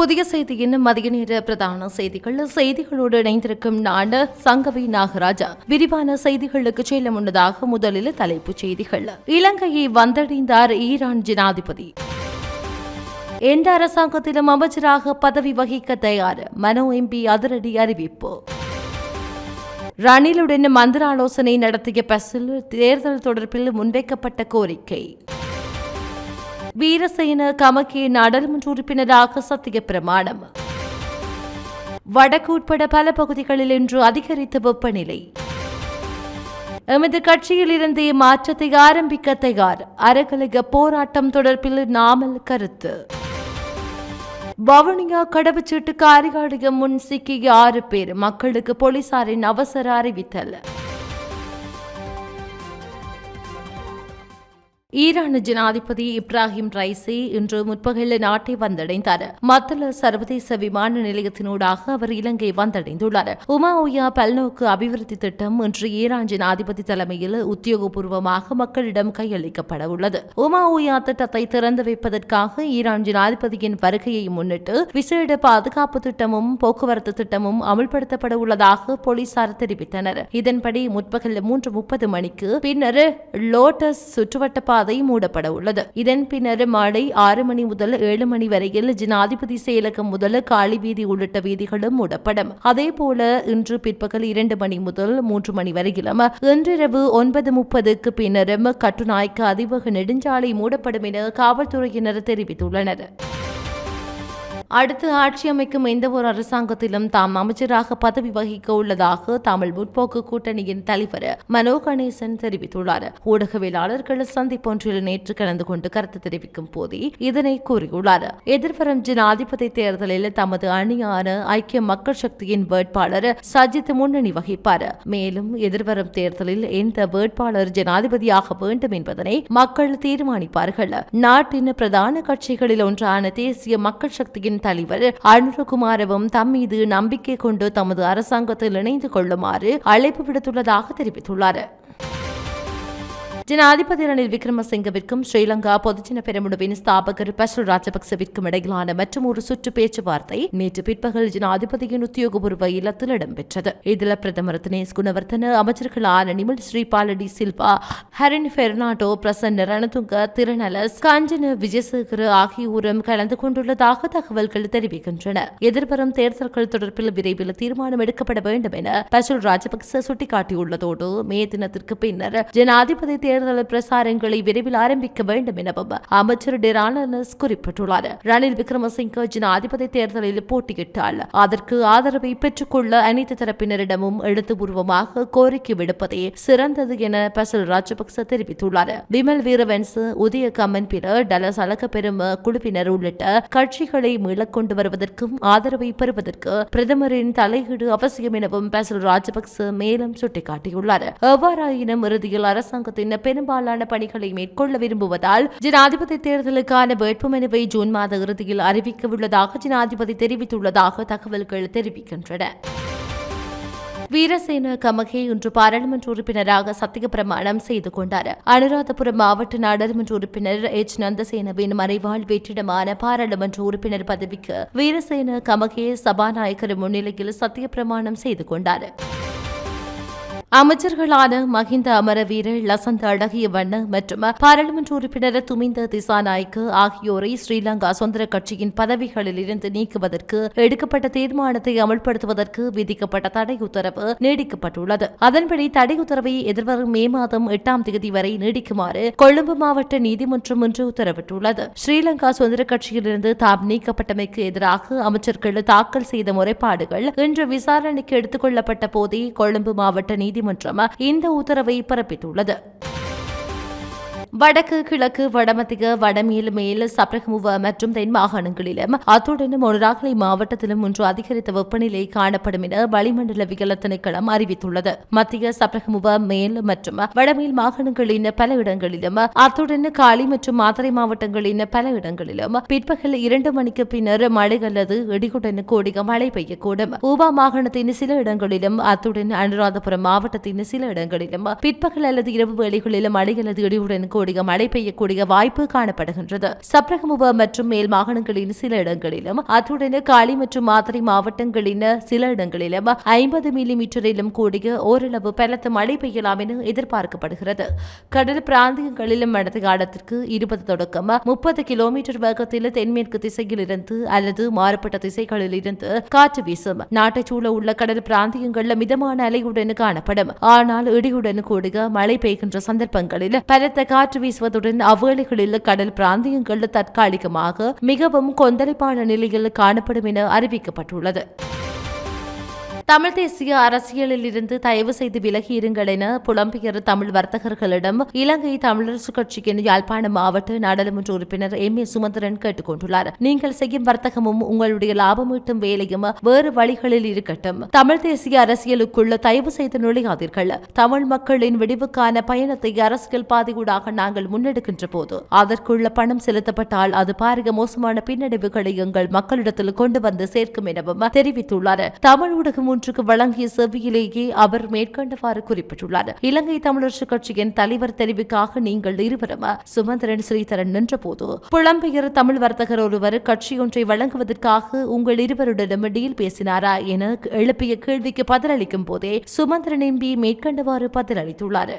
புதிய செய்தியின் மதிய நேர பிரதான செய்திகள். செய்திகளோடு இணைந்திருக்கும் நான் சங்கவி நாகராஜா. விரிவான செய்திகளுக்கு செல்ல முன்னதாக முதலில் தலைப்புச் செய்திகள். இலங்கையை வந்தடைந்தார் ஈரான் ஜனாதிபதி. எந்த அரசாங்கத்திலும் அமைச்சராக பதவி வகிக்க தயார். மனோ எம்பி அதிரடி அறிவிப்பு. ரணிலுடன் மந்திர ஆலோசனை நடத்திய பஸ்ஸில் தேர்தல் தொடர்பில் முன்வைக்கப்பட்ட கோரிக்கை. வீரசேன கமக்கே நாடாளுமன்ற உறுப்பினராக சத்திய பிரமாணம். வடக்கு உட்பட பல பகுதிகளில் இன்று அதிகரித்த வெப்பநிலை. எமது கட்சியிலிருந்து மாற்றத்தை ஆரம்பிக்க தயார். அரகலக போராட்டம் தொடர்பில் நாமல் கருத்து. வவுனியா கடவுச்சீட்டு அரிகாடுக முன் சிக்கிய ஆறு பேர் மக்களுக்கு போலீசாரின் அவசர அறிவித்தல். ஈரான் ஜனாதிபதி இப்ராஹிம் ரைசி இன்று முற்பகல் நாட்டை வந்தடைந்தார். மத்தள சர்வதேச விமான நிலையத்தினூடாக அவர் இலங்கை வந்தடைந்துள்ளார். உமா உமாஓயா பல்நோக்கு அபிவிருத்தி திட்டம் இன்று ஈரான் ஜனாதிபதி தலைமையில் உத்தியோகபூர்வமாக மக்களிடம் கையளிக்கப்பட உள்ளது. உமா உமாஓயா திட்டத்தை திறந்து வைப்பதற்காக ஈரான் ஜனாதிபதியின் வருகையை முன்னிட்டு விசேட பாதுகாப்பு திட்டமும் போக்குவரத்து திட்டமும் அமல்படுத்தப்பட உள்ளதாக போலீசார் தெரிவித்தனர். இதன்படி முற்பகல் மூன்று முப்பது மணிக்கு பின்னர் லோட்டஸ் சுற்றுவட்ட பாதை மூடப்பட உள்ளது. இதன் பின்னர் மாலை ஆறு மணி முதல் ஏழு மணி வரையில் ஜனாதிபதி செயலகம் முதல் காளி வீதி உள்ளிட்ட வீதிகளும் மூடப்படும். அதேபோல இன்று பிற்பகல் இரண்டு மணி முதல் மூன்று மணி வரையிலும் இன்றிரவு ஒன்பது முப்பதுக்கு பின்னரும் கட்டுநாய்க்கு அதிவேக நெடுஞ்சாலை மூடப்படும் என காவல்துறையினர் தெரிவித்துள்ளனர். அடுத்து ஆட்சி அமைக்கும் எந்த ஒரு அரசாங்கத்திலும் தாம் அமைச்சராக பதவி வகிக்க உள்ளதாக தமிழ் முற்போக்கு கூட்டணியின் தலைவர் மனோ கணேசன் தெரிவித்துள்ளார். ஊடகவியலாளர்கள் சந்திப்பொன்றில் நேற்று கலந்து கொண்டு கருத்து தெரிவிக்கும் போதே இதனை கூறியுள்ளார். எதிர்வரும் ஜனாதிபதி தேர்தலில் தமது அணியான ஐக்கிய மக்கள் சக்தியின் வேட்பாளர் சஜித் முன்னணி வகிப்பார். மேலும் எதிர்வரும் தேர்தலில் எந்த வேட்பாளர் ஜனாதிபதியாக வேண்டும் என்பதனை மக்கள் தீர்மானிப்பார்கள். நாட்டின் பிரதான கட்சிகளில் ஒன்றான தேசிய மக்கள் சக்தியின் தலைவர் அனுரகுமாரவும் தம் மீது நம்பிக்கை கொண்டு தமது அரசாங்கத்தில் இணைந்து கொள்ளுமாறு அழைப்பு விடுத்துள்ளதாக தெரிவித்துள்ளார். ஜனாதிபதி ரணில் விக்ரமசிங்கவிற்கும் ஸ்ரீலங்கா பொதுஜன பெருமுனவின் ஸ்தாபகர் பசுல் ராஜபக்சவிற்கும் இடையிலான மற்றும் ஒரு சுற்று பேச்சுவார்த்தை நேற்று பிற்பகல் ஜனாதிபதியின் உத்தியோகபூர்வ இல்லத்தில் இடம்பெற்றது. இதில் பிரதமர் தினேஷ் குணவர்த்தன அமைச்சர்களான நிமல் ஸ்ரீபாலடி சில்வா ஹரின் பெர்னாண்டோ பிரசன்ன ரணதுங்க திருநலஸ் காஞ்சன விஜயசேகர் ஆகியோரும் கலந்து கொண்டுள்ளதாக தகவல்கள் தெரிவிக்கின்றன. எதிர்வரும் தேர்தல்கள் தொடர்பில் விரைவில் தீர்மானம் எடுக்கப்பட வேண்டும் என பசுல் ராஜபக்ச சுட்டிக்காட்டியுள்ளதோடு மே தினத்திற்கு பின்னர் ஜனாதிபதி தேர்தல் பிரசாரங்களை விரைவில் ஆரம்பிக்க வேண்டும் எனவும் அமைச்சர் டெரானஸ் குறிப்பிட்டுள்ளார். ரணில் விக்ரமசிங்க ஜனாதிபதி தேர்தலில் போட்டியிட்டால் அதற்கு ஆதரவை பெற்றுக்கொள்ள அனைத்து தரப்பினரிடமும் எழுத்துபூர்வமாக கோரிக்கை விடுப்பதே சிறந்தது என பசல் ராஜபக்ச தெரிவித்துள்ளார். விமல் வீரவன்ஸ் உதய கம்மன் பிற டலஸ் அழக குழுவினர் உள்ளிட்ட கட்சிகளை மீளக் கொண்டு வருவதற்கும் ஆதரவை பெறுவதற்கு பிரதமரின் தலையீடு அவசியம் எனவும் பசல் ராஜபக்ச மேலும் சுட்டிக்காட்டியுள்ளார். எவ்வாறாயினும் இறுதியில் அரசாங்கத்தின் பெரும்பாலான பணிகளை மேற்கொள்ள விரும்புவதால் ஜனாதிபதி தேர்தலுக்கான வேட்புமனுவை ஜூன் மாத இறுதியில் அறிவிக்க உள்ளதாக ஜனாதிபதி தெரிவித்துள்ளதாக தகவல்கள் தெரிவிக்கின்றன. வீரசேன கமகே இன்று பாராளுமன்ற உறுப்பினராக சத்திய பிரமாணம் செய்து கொண்டார். அனுராதபுரம் மாவட்ட நாடாளுமன்ற உறுப்பினர் எச். நந்தசேனவின் மறைவாழ் வெற்றிடமான பாராளுமன்ற உறுப்பினர் பதவிக்கு வீரசேன கமகே சபாநாயகர் முன்னிலையில் சத்திய பிரமாணம் செய்து கொண்டார். அமைச்சர்களான மஹிந்த அமரவீர லசந்த அழகியவண்ண மற்றும் பாராளுமன்ற உறுப்பினர் துமிந்த திசாநாய்க்கு ஆகியோரை ஸ்ரீலங்கா சுதந்திர கட்சியின் பதவிகளில் இருந்து நீக்குவதற்கு எடுக்கப்பட்ட தீர்மானத்தை அமல்படுத்துவதற்கு விதிக்கப்பட்ட தடை உத்தரவு நீடிக்கப்பட்டுள்ளது. அதன்படி தடை உத்தரவை எதிர்வரும் மே மாதம் எட்டாம் தேதி வரை நீடிக்குமாறு கொழும்பு மாவட்ட நீதிமன்றம் இன்று உத்தரவிட்டுள்ளது. ஸ்ரீலங்கா சுதந்திர கட்சியிலிருந்து தாம் நீக்கப்பட்டமைக்கு எதிராக அமைச்சர்கள் தாக்கல் செய்த முறைப்பாடுகள் இன்று விசாரணைக்கு எடுத்துக் கொள்ளப்பட்ட போதே கொழும்பு மாவட்ட நீதி நீதிமன்றம் இந்த உத்தரவை பிறப்பித்துள்ளது. வடக்கு கிழக்கு வடமத்திய வடமேல் மேல் சப்ரகமுவ மற்றும் தென் மாகாணங்களிலும் அத்துடன் மொனராகலை மாவட்டத்திலும் ஒன்று அதிகரித்த வெப்பநிலை காணப்படும் என வளிமண்டலவியல் திணைக்களம் அறிவித்துள்ளது. மத்திய சப்ரகமுவ மேல் மற்றும் வடமேல் மாகாணங்களின் பல இடங்களிலும் அத்துடன் காலி மற்றும் மாத்தறை மாவட்டங்களின் பல இடங்களிலும் பிற்பகல் இரண்டு மணிக்கு பின்னர் மழை அல்லது இடியுடன் கூடிய மழை பெய்யக்கூடும். ஊபா மாகாணத்தின் சில இடங்களிலும் அத்துடன் அனுராதபுரம் மாவட்டத்தின் சில இடங்களிலும் பிற்பகல் அல்லது இரவு வேளைகளிலும் மழை அல்லது இடியுடன் பெய்யக்கூடிய மழை பெய்யக்கூடிய வாய்ப்பு காணப்படுகின்றது. சப்ரகமுவ மற்றும் மேல் மாகாணங்களின் சில இடங்களிலும் அத்துடன் காலி மற்றும் மாதிரி மாவட்டங்களின் சில இடங்களிலும் ஐம்பது மில்லி மீட்டரிலும் கூடிய ஓரளவு பலத்த மழை பெய்யலாம் என எதிர்பார்க்கப்படுகிறது. கடல் பிராந்தியங்களிலும் அடுத்த காலத்திற்கு இருபது தொடக்கம் முப்பது கிலோமீட்டர் வேகத்தில் தென்மேற்கு திசையில் இருந்து அல்லது மாறுபட்ட திசைகளில் இருந்து காற்று வீசும். நாட்டை சூழ உள்ள கடல் பிராந்தியங்களில் மிதமான அலையுடன் காணப்படும். ஆனால் இடியுடன் கூடிய மழை பெய்கின்ற சந்தர்ப்பங்களில் பலத்த காற்று வீசுவதுடன் அவ்வேளைகளில் கடல் பிராந்தியங்களில் தற்காலிகமாக மிகவும் கொந்தளிப்பான நிலையில் காணப்படும் என அறிவிக்கப்பட்டுள்ளது. தமிழ் தேசிய அரசியலில் இருந்து தயவு செய்து விலகி இருங்கள் என புலம்பெயர் தமிழ் வர்த்தகர்களிடம் இலங்கை தமிழரசு கட்சியின் யாழ்ப்பாணம் மாவட்ட நாடாளுமன்ற உறுப்பினர் எம் ஏ சுமந்திரன் கேட்டுக் கொண்டுள்ளார். நீங்கள் செய்யும் வர்த்தகமும் உங்களுடைய லாபம் ஈட்டும் வேலையும் வேறு வழிகளில் இருக்கட்டும். தமிழ் தேசிய அரசியலுக்குள்ள தயவு செய்து நுழையாதீர்கள். தமிழ் மக்களின் விடிவுக்கான பயணத்தை அரசியல் பாதையூடாக நாங்கள் முன்னெடுக்கின்ற போது அதற்குள்ள பணம் செலுத்தப்பட்டால் அது பாரிய மோசமான பின்னடைவுகளை எங்கள் மக்களிடத்தில் கொண்டு வந்து சேர்க்கும் எனவும் தெரிவித்துள்ளார். தமிழ் ஊடகம் ஒன்றுக்கு வழங்கிய செவ்வியிலேயே அவர் மேற்கண்டவாறு குறிப்பிட்டுள்ளார். இலங்கை தமிழரசு கட்சியின் தலைவர் தெரிவுக்காக நீங்கள் இருவரும் சுமந்திரன் ஸ்ரீதரன் நின்றபோது புலம்பெயர் தமிழ் வர்த்தகர் ஒருவர் கட்சியொன்றை வழங்குவதற்காக உங்கள் இருவருடனும் டீல் பேசினாரா என எழுப்பிய கேள்விக்கு பதிலளிக்கும் போதே சுமந்திரன் எம்பி மேற்கண்டவாறு பதிலளித்துள்ளார்.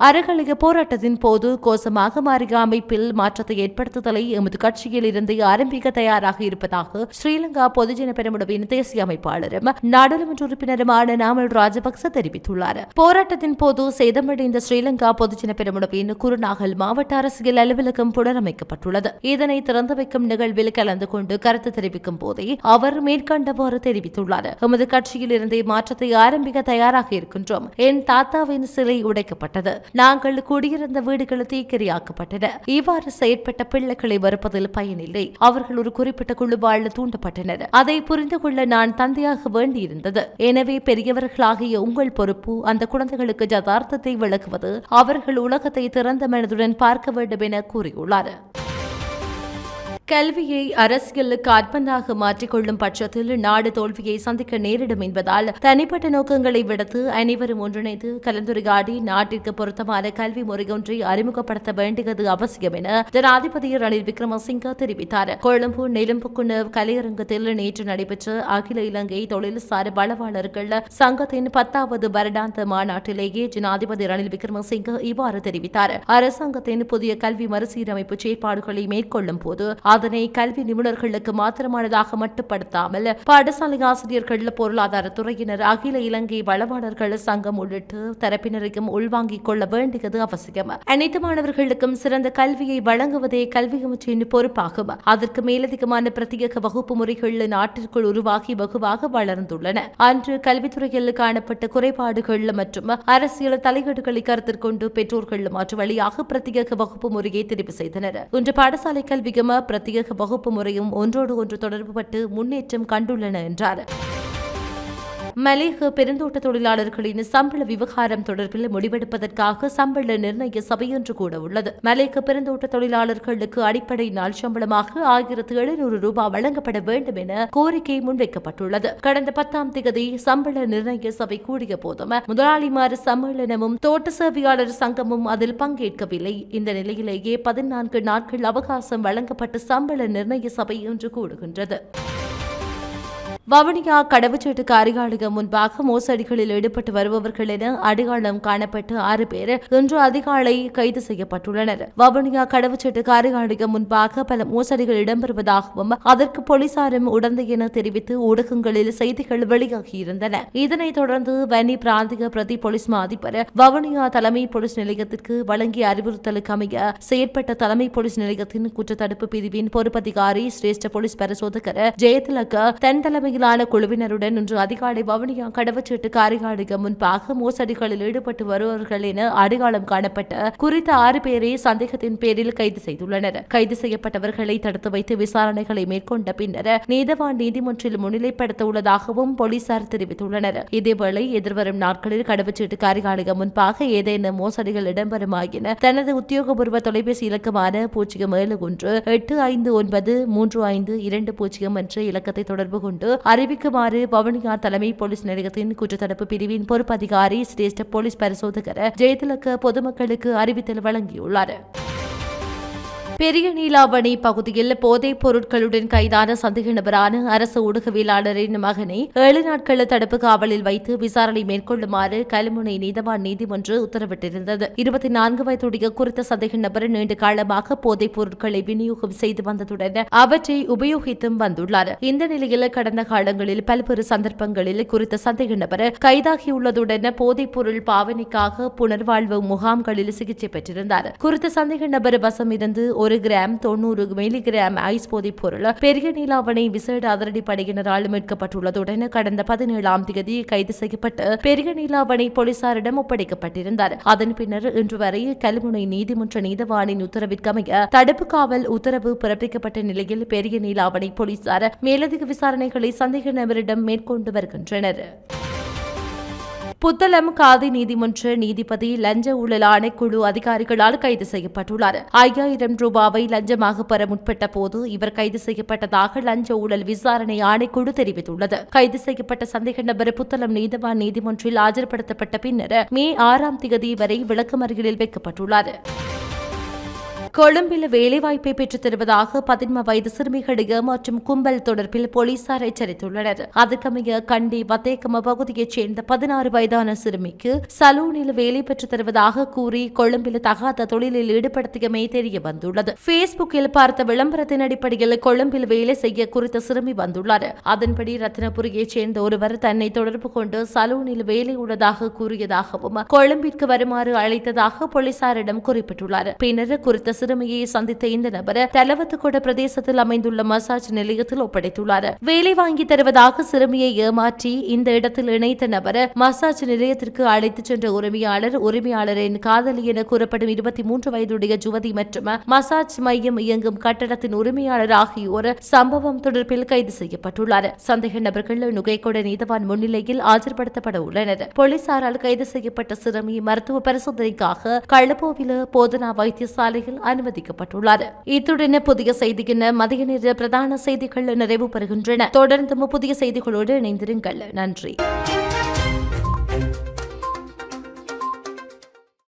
அறகலைய போராட்டத்தின் போது கோசமாக மாறிய அமைப்பில் மாற்றத்தை ஏற்படுத்துதலை எமது கட்சியில் இருந்து ஆரம்பிக்க தயாராக இருப்பதாக ஸ்ரீலங்கா பொதுஜன பெருமுடவின் தேசிய அமைப்பாளரும் நாடாளுமன்ற உறுப்பினருமான நாமல் ராஜபக்ச தெரிவித்துள்ளார். போராட்டத்தின் போது சேதமடைந்த ஸ்ரீலங்கா பொதுஜன பெருமுடவின் குருநாகல் மாவட்ட அரசியல் அலுவலகம் புனரமைக்கப்பட்டுள்ளது. இதனை திறந்து வைக்கும் நிகழ்வில் கலந்து கொண்டு கருத்து தெரிவிக்கும் போதே அவர் மேற்கண்டவாறு தெரிவித்துள்ளார். எமது கட்சியில் இருந்தே மாற்றத்தை ஆரம்பிக்க தயாராக இருக்கின்றோம். என் தாத்தாவின் சிலை உடைக்கப்பட்டது. நாங்கள் குடியிருந்த வீடுகள் தீக்கிரையாக்கப்பட்டன. இவ்வாறு செயற்பட்ட பிள்ளைகளை வருப்பதில் பயனில்லை. அவர்கள் ஒரு குறிப்பிட்ட குழுவால் தூண்டப்பட்டனர். அதை புரிந்து கொள்ள நான் தந்தையாக வேண்டியிருந்தது. எனவே பெரியவர்களாகிய உங்கள் பொறுப்பு அந்த குழந்தைகளுக்கு யதார்த்தத்தை விளக்குவது அவர்கள் உலகத்தை திறந்த மனதுடன் பார்க்க வேண்டும் என கூறியுள்ளார். கல்வியை அரசியலுக்கு அர்ப்பந்தாக மாற்றிக்கொள்ளும் பட்சத்தில் நாடு தோல்வியை சந்திக்க நேரிடும் என்பதால் தனிப்பட்ட நோக்கங்களை விடுத்து அனைவரும் ஒன்றிணைந்து கலந்துரையாடி நாட்டிற்கு பொருத்தமான கல்வி முறையொன்றை அறிமுகப்படுத்த வேண்டியது அவசியம் என ஜனாதிபதி ரணில் விக்ரமசிங்க தெரிவித்தார். கொழும்பு நெலும்புக்குண கலையரங்கத்தில் நேற்று நடைபெற்ற அகில இலங்கை தொழில்சார் வளவாளர்கள் சங்கத்தின் பத்தாவது வருடாந்த மாநாட்டிலேயே ஜனாதிபதி ரணில் விக்ரமசிங்க இவ்வாறு தெரிவித்தார். அரசாங்கத்தின் புதிய கல்வி மறுசீரமைப்பு செயற்பாடுகளை மேற்கொள்ளும் போது அதனை கல்வி நிபுணர்களுக்கு மாத்திரமானதாக மட்டுப்படுத்தாமல் பாடசாலை ஆசிரியர்கள் பொருளாதார துறையினர் அகில இலங்கை வளவாளர்கள் சங்கம் உள்ளிட்ட தரப்பினரையும் உள்வாங்கிக் கொள்ள வேண்டியது அவசியம். அனைத்து மாணவர்களுக்கும் சிறந்த கல்வியை வழங்குவதே கல்வி அமைச்சின் பொறுப்பாகும். அதற்கு மேலதிகமான பிரத்யேக வகுப்பு முறைகள் நாட்டிற்குள் உருவாகி வெகுவாக வளர்ந்துள்ளன. அன்று கல்வித்துறையில் காணப்பட்ட குறைபாடுகள் மற்றும் அரசியல் தலையீடுகளை கருத்தில் கொண்டு பெற்றோர்கள் மாற்று வழியாக பிரத்யேக வகுப்பு முறையை தெரிவு செய்தனர். இன்று பாடசாலை கல்வியும் பிரத்யேக வகுப்பு முறையும் ஒன்றோடு ஒன்று தொடர்புபட்டு முன்னேற்றம் கண்டுள்ளன என்றார். மலேக பெருந்தோட்ட தொழிலாளர்களின் சம்பள விவகாரம் தொடர்பில் முடிவெடுப்பதற்காக சம்பள நிர்ணய சபை என்று கூட உள்ளது மலேக பெருந்தோட்ட தொழிலாளர்களுக்கு அடிப்படை நாள் சம்பளமாக ஆயிரத்து எழுநூறு ரூபாய் வழங்கப்பட வேண்டும் என கோரிக்கை முன்வைக்கப்பட்டுள்ளது. கடந்த பத்தாம் தேதி சம்பள நிர்ணய சபை கூடிய போதும் முதலாளிமார் சம்மேளனமும் தோட்ட சேவையாளர் சங்கமும் அதில் பங்கேற்கவில்லை. இந்த நிலையிலேயே பதினான்கு நாட்கள் அவகாசம் வழங்கப்பட்டு சம்பள நிர்ணய சபை என்று கூடுகின்றது வவுனியா கடவுச்சீட்டு காரியாலயம் முன்பாக மோசடிகளில் ஈடுபட்டு வருபவர்கள் என அடையாளம் காணப்பட்டு ஆறு பேர் இன்று அதிகாலை கைது செய்யப்பட்டுள்ளனர். வவுனியா கடவுச்சீட்டு காரியாலயம் முன்பாக பல மோசடிகள் இடம்பெறுவதாகவும் அதற்கு போலீசாரும் உடந்தை என தெரிவித்து ஊடகங்களில் செய்திகள் வெளியாகியிருந்தன. இதனைத் தொடர்ந்து வன்னி பிராந்திய பிரதி போலீஸ் மா அதிபர் வவுனியா தலைமை போலீஸ் நிலையத்திற்கு வழங்கிய அறிவுறுத்தலுக்கு அமைய செயற்பட்ட தலைமை போலீஸ் நிலையத்தின் குற்றத்தடுப்பு பிரிவின் பொறுப்பதிகாரி சிரேஷ்ட போலீஸ் பரிசோதகர் ஜெயதிலக தென் தலைமையிலான குழுவினருடன் இன்று அதிகாலை வவுனியா கடவுச்சீட்டு காரியாலயம் முன்பாக மோசடிகளில் ஈடுபட்டு வருபவர்கள் என அடையாளம் காணப்பட்ட குறித்த ஆறு பேரை சந்தேகத்தின் பேரில் கைது செய்துள்ளனர். கைது செய்யப்பட்டவர்களை தடுத்து வைத்து விசாரணைகளை மேற்கொண்ட பின்னர் நீதவான் நீதிமன்றில் முன்னிலைப்படுத்த உள்ளதாகவும் போலீசார் தெரிவித்துள்ளனர். இதேவேளை எதிர்வரும் நாட்களில் கடவுச்சீட்டு காரியாலயம் முன்பாக ஏதேனும் மோசடிகள் இடம்பெறுமாயின தனது உத்தியோகபூர்வ தொலைபேசி இலக்கமான பூஜ்ஜியம் ஏழு ஒன்று எட்டு ஐந்து ஒன்பது மூன்று ஐந்து இரண்டு பூஜ்ஜியம் என்ற இலக்கத்தை தொடர்பு கொண்டு அறிவிக்குமாறு வவுனியா தலைமை போலீஸ் நிலையத்தின் குற்றத்தடுப்பு பிரிவின் பொறுப்பு அதிகாரி சிரேஷ்ட போலீஸ் பரிசோதகர் ஜெயதிலக்க பொதுமக்களுக்கு அறிவித்தல் வழங்கியுள்ளார். பெரிய நீலாவணி பகுதியில் போதைப் பொருட்களுடன் கைதான சந்தேக நபரான அரசு ஊடகவியலாளரின் மகனை ஏழு நாட்கள் தடுப்பு காவலில் வைத்து விசாரணை மேற்கொள்ளுமாறு கல்முனை நீதவான் நீதிமன்று உத்தரவிட்டிருந்தது. இருபத்தி நான்கு வயதுடைய குறித்த சந்தேக நபர் நீண்ட காலமாக போதைப் பொருட்களை விநியோகம் செய்து வந்ததுடன் அவற்றை உபயோகித்தும் வந்துள்ளார். இந்த நிலையில் கடந்த காலங்களில் பல்வேறு சந்தர்ப்பங்களில் குறித்த சந்தேக நபர் கைதாகியுள்ளதுடன் போதைப் பொருள் பாவனைக்காக புனர்வாழ்வு முகாம்களில் சிகிச்சை பெற்றிருந்தார். குறித்த சந்தேக நபர் வசம் இருந்து ஒரு கிராம் தொண்ணூறு மில்லிகிராம் ஐஸ் போதைப் பொருள். பெரிய நீலாவணை விசேட அதிரடிப்படையினரால் மீட்கப்பட்டுள்ளதுடன் கடந்த பதினேழாம் தேதி கைது செய்யப்பட்டு பெரிய நீலாவணை போலீசாரிடம் ஒப்படைக்கப்பட்டிருந்தார். அதன் பின்னர் இன்று வரை கல்முனை நீதிமன்ற நீதவானின் உத்தரவிற்கமைய தடுப்பு காவல் உத்தரவு பிறப்பிக்கப்பட்ட நிலையில் பெரிய நீலாவணை போலீசார் மேலதிக விசாரணைகளை சந்தேக நபரிடம் மேற்கொண்டு வருகின்றனர். புத்தளம் காதி நீதிமன்ற நீதிபதி லஞ்ச ஊழல் ஆணைக்குழு அதிகாரிகளால் கைது செய்யப்பட்டுள்ளார். ஐயாயிரம் ரூபாவை லஞ்சமாக பெற முற்பட்ட போது இவர் கைது செய்யப்பட்டதாக லஞ்ச ஊழல் விசாரணை ஆணைக்குழு தெரிவித்துள்ளது. கைது செய்யப்பட்ட சந்தேக நபர் புத்தளம் நீதவான் நீதிமன்றில் ஆஜர்படுத்தப்பட்ட பின்னர் மே ஆறாம் தேதி வரை விளக்கமறியலில் வைக்கப்பட்டுள்ளார். கொழும்பில் வேலைவாய்ப்பை பெற்றுத் தருவதாக பதின்ம வயது சிறுமிகள் மற்றும் கும்பல் தொடர்பில் போலீசார் எச்சரித்துள்ளனர். அதுக்கமைய கண்டி வத்தேக்கம பகுதியைச் சேர்ந்த பதினாறு வயதான சிறுமிக்கு சலூனில் வேலை பெற்றுத் தருவதாக கூறி கொழும்பில் தகாத தொழிலில் ஈடுபடுத்தியமே தெரிய வந்துள்ளது பேஸ்புக்கில் பார்த்த விளம்பரத்தின் அடிப்படையில் கொழும்பில் வேலை செய்ய குறித்த சிறுமி வந்துள்ளார். அதன்படி ரத்னபுரியைச் சேர்ந்த ஒருவர் தன்னை தொடர்பு கொண்டு சலூனில் வேலை உள்ளதாக கூறியதாகவும் கொழும்பிற்கு வருமாறு அழைத்ததாக போலீசாரிடம் குறிப்பிட்டுள்ளார். பின்னர் குறித்த சிறுமியை சந்தித்த இந்த நபர் தலவத்துக்கோட பிரதேசத்தில் அமைந்துள்ள மசாஜ் நிலையத்தில் ஒப்படைத்துள்ளார். வேலை வாங்கி தருவதாக சிறுமியை ஏமாற்றி இந்த இடத்தில் இணைத்த நபர் மசாஜ் நிலையத்திற்கு அழைத்துச் சென்ற உரிமையாளர் உரிமையாளரின் காதலி என கூறப்படும் இருபத்தி மூன்று வயதுடைய ஜுவதி மற்றும் மசாஜ் மையம் இயங்கும் கட்டடத்தின் உரிமையாளர் ஆகியோர் சம்பவம் தொடர்பில் கைது செய்யப்பட்டுள்ளார். சந்தேக நபர்கள் நுகைக்கொட நீதவான் முன்னிலையில் ஆஜர்படுத்தப்பட உள்ளனர். போலீசாரால் கைது செய்யப்பட்ட சிறுமி மருத்துவ பரிசோதனைக்காக கள்ளப்போவில போதனா வைத்தியசாலையில் அனுமதிக்கப்பட்டுள்ளார். இத்துடன் புதிய செய்தியின் மதிய நேர பிரதான செய்திகள் நிறைவு பெறுகின்றன. தொடர்ந்து புதிய செய்திகளோடு இணைந்திருங்கள். நன்றி.